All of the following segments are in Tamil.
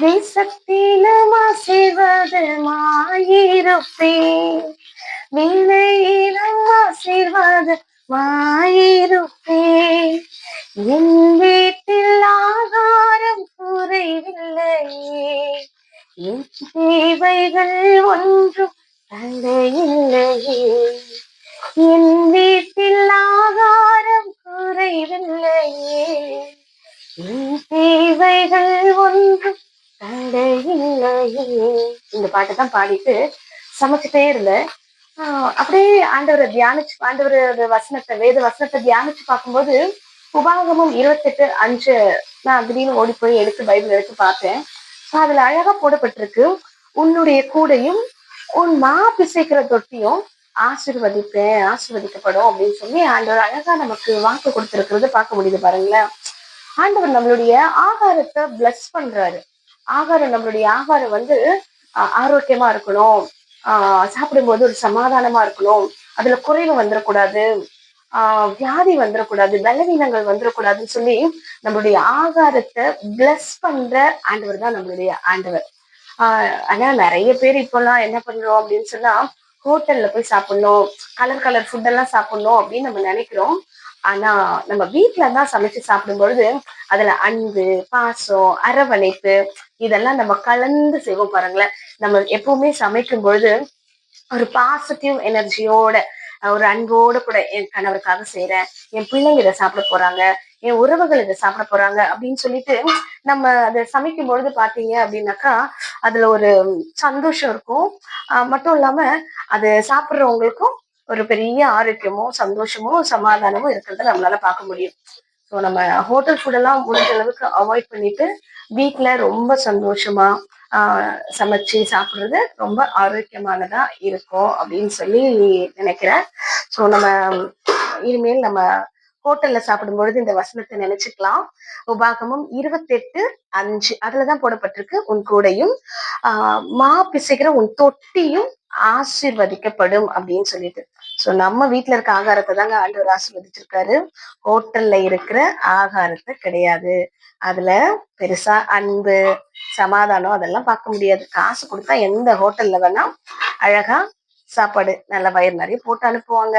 தேசத்திலும் ஆசீர்வாதமாயிருப்பேன் வினையிலும் ஆசீர்வாதமாயிருப்பேன் என் வீட்டில் ஆகாரம் குறைவில்லையே. என் தேவைகள் ஒன்றும் தந்தையில்லையே என் வீட்டில் ஆகாரம் குறைவில்லையே. என் தேவைகள் ஒன்றும் இந்த பாட்டை தான் பாடிட்டு சமைச்சிட்டே இருந்தேன். அப்படியே ஆண்டவரை தியானிச்சு ஆண்டவர் வசனத்தை வேத வசனத்தை தியானிச்சு பார்க்கும்போது உபாகமும் இருபத்தெட்டு அஞ்சு நான் திடீர்னு ஓடி போய் எடுத்து பைபிள் எடுத்து பார்த்தேன். அதுல அழகா போடப்பட்டிருக்கு உன்னுடைய கூடையும் உன் மா பிசைக்கிற தொட்டியும் ஆசிர்வதிப்பேன் ஆசிர்வதிக்கப்படும் அப்படின்னு சொல்லி ஆண்டவர் அழகா நமக்கு வாக்கு கொடுத்துருக்கிறது பார்க்க முடியுது பாருங்களேன். ஆண்டவர் நம்மளுடைய ஆகாரத்தை பிளஸ் பண்றாரு. ஆகாரம் நம்மளுடைய ஆகாரம் வந்து ஆரோக்கியமா இருக்கணும். ஆஹ் சாப்பிடும்போது ஒரு சமாதானமா இருக்கணும். அதுல குறைவு வந்துடக்கூடாது ஆஹ் வியாதி வந்துடக்கூடாது பலவீனங்கள் வந்துடக்கூடாதுன்னு சொல்லி நம்மளுடைய ஆகாரத்தை பிளஸ் பண்ற ஆண்டவர் தான் நம்மளுடைய ஆண்டவர். ஆஹ் ஆனா நிறைய பேர் இப்பெல்லாம் என்ன பண்றோம் அப்படின்னு சொன்னா ஹோட்டல்ல போய் சாப்பிடணும். கலர் கலர் ஃபுட்டெல்லாம் சாப்பிடணும் அப்படின்னு நம்ம நினைக்கிறோம். ஆனா நம்ம வீட்டுல தான் சமைச்சு சாப்பிடும் பொழுது அதுல அன்பு பாசம் அரவணைப்பு இதெல்லாம் நம்ம கலந்து செய்வோம் பாருங்களேன். நம்ம எப்பவுமே சமைக்கும் பொழுது ஒரு பாசிட்டிவ் எனர்ஜியோட ஒரு அன்போட கூட என் கணவருக்காக செய்யறேன் என் பிள்ளைங்க இதை சாப்பிட போறாங்க என் உறவுகள் இதை சாப்பிட போறாங்க அப்படின்னு சொல்லிட்டு நம்ம அதை சமைக்கும் பொழுது பாத்தீங்க அப்படின்னாக்கா அதுல ஒரு சந்தோஷம் இருக்கும். மட்டும் இல்லாம அது சாப்பிட்றவங்களுக்கும் ஒரு பெரிய ஆரோக்கியமும் சந்தோஷமும் சமாதானமும் இருக்கிறத நம்மளால பார்க்க முடியும். ஸோ நம்ம ஹோட்டல் ஃபுட்டெல்லாம் முடிஞ்ச அளவுக்கு அவாய்ட் பண்ணிட்டு வீட்டில் ரொம்ப சந்தோஷமா சமைச்சு சாப்பிட்றது ரொம்ப ஆரோக்கியமானதா இருக்கும் அப்படின்னு சொல்லி நினைக்கிறேன். ஸோ நம்ம இனிமேல் நம்ம ஹோட்டல்ல சாப்பிடும் பொழுது இந்த வசனத்தை நினைச்சுக்கலாம். உபாகமும் இருபத்தெட்டு அஞ்சு. அதுலதான் போடப்பட்டிருக்கு. உன் கூடையும் ஆஹ் மா பிசைக்கிற உன் தொட்டியும் ஆசிர்வதிக்கப்படும் அப்படின்னு சொல்லிட்டு. ஸோ நம்ம வீட்டில் இருக்க ஆகாரத்தை தாங்க ஆண்டவர் ஆசீர்வதிச்சிருக்காரு. ஹோட்டல்ல இருக்கிற ஆகாரத்தை கிடையாது. அதுல பெருசா அன்பு சமாதானம் அதெல்லாம் பார்க்க முடியாது. காசு கொடுத்தா எந்த ஹோட்டல்ல வேணா அழகா சாப்பாடு நல்ல வயிறு நிறைய போட்டு அனுப்புவாங்க.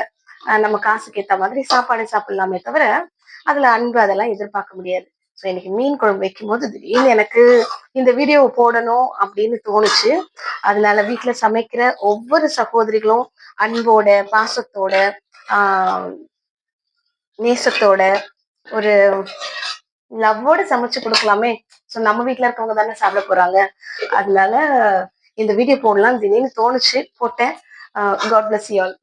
நம்ம காசுக்கு ஏற்ற மாதிரி சாப்பாடு சாப்பிடலாமே தவிர அதுல அன்பு அதெல்லாம் எதிர்பார்க்க முடியாது. ஸோ இன்னைக்கு மீன் குழம்பு வைக்கும் போது திடீர்னு எனக்கு இந்த வீடியோவை போடணும் அப்படின்னு தோணுச்சு. அதனால வீட்டுல சமைக்கிற ஒவ்வொரு சகோதரிகளும் அன்போட பாசத்தோட நேசத்தோட ஒரு லவ்வோட சமைச்சு கொடுக்கலாமே. ஸோ நம்ம வீட்டில் இருக்கவங்க தானே சாப்பிட போறாங்க. அதனால இந்த வீடியோ போடலாம் திடீர்னு தோணுச்சு. போட்டேன். God bless you all